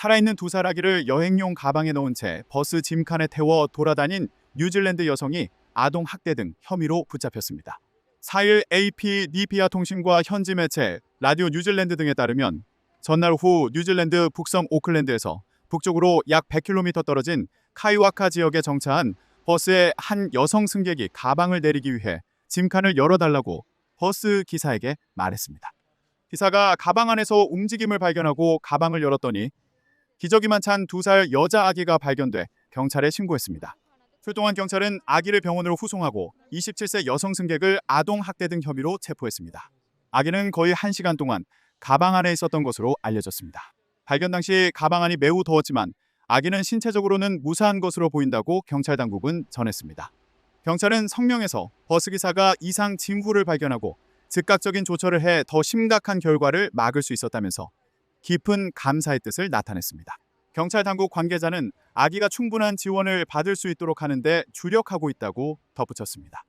살아있는 두살 아기를 여행용 가방에 넣은 채 버스 짐칸에 태워 돌아다닌 뉴질랜드 여성이 아동 학대 등 혐의로 붙잡혔습니다. 4일 AP 니피아 통신과 현지 매체 라디오 뉴질랜드 등에 따르면 전날 후 뉴질랜드 북섬 오클랜드에서 북쪽으로 약 100km 떨어진 카이와카 지역에 정차한 버스의 한 여성 승객이 가방을 내리기 위해 짐칸을 열어달라고 버스 기사에게 말했습니다. 기사가 가방 안에서 움직임을 발견하고 가방을 열었더니 기저귀만 찬 두 살 여자 아기가 발견돼 경찰에 신고했습니다. 출동한 경찰은 아기를 병원으로 후송하고 27세 여성 승객을 아동 학대 등 혐의로 체포했습니다. 아기는 거의 1시간 동안 가방 안에 있었던 것으로 알려졌습니다. 발견 당시 가방 안이 매우 더웠지만 아기는 신체적으로는 무사한 것으로 보인다고 경찰 당국은 전했습니다. 경찰은 성명에서 버스기사가 이상 징후를 발견하고 즉각적인 조처를 해 더 심각한 결과를 막을 수 있었다면서 깊은 감사의 뜻을 나타냈습니다. 경찰 당국 관계자는 아기가 충분한 지원을 받을 수 있도록 하는데 주력하고 있다고 덧붙였습니다.